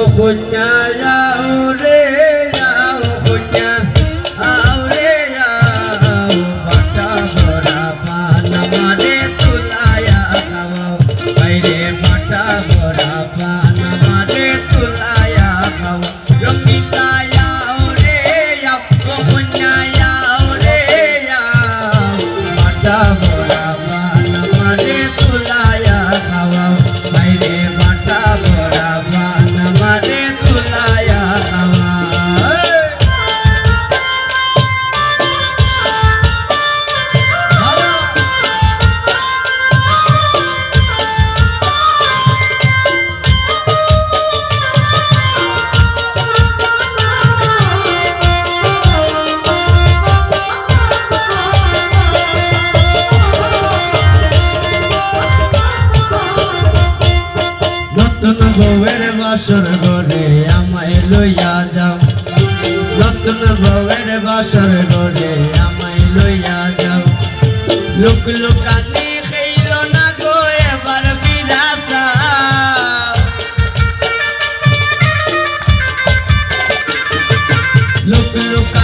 وكنا لا নতুন বউয়ের বাসর ঘরে আমায় লইয়া যাও। নতুন বউয়ের বাসর ঘরে আমায় লইয়া যাও। লোক লোকানি খেইল না গো এবার বিরাসা লোক লোকানি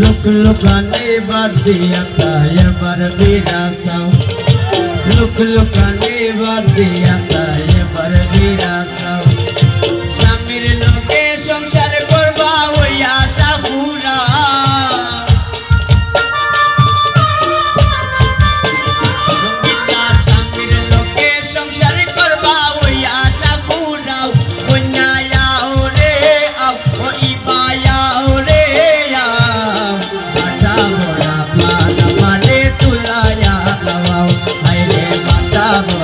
লোক লোকানে বাদ দিয়া তাই এবার বিরাসাও লোক লোকানে বাদ দিয়া amo.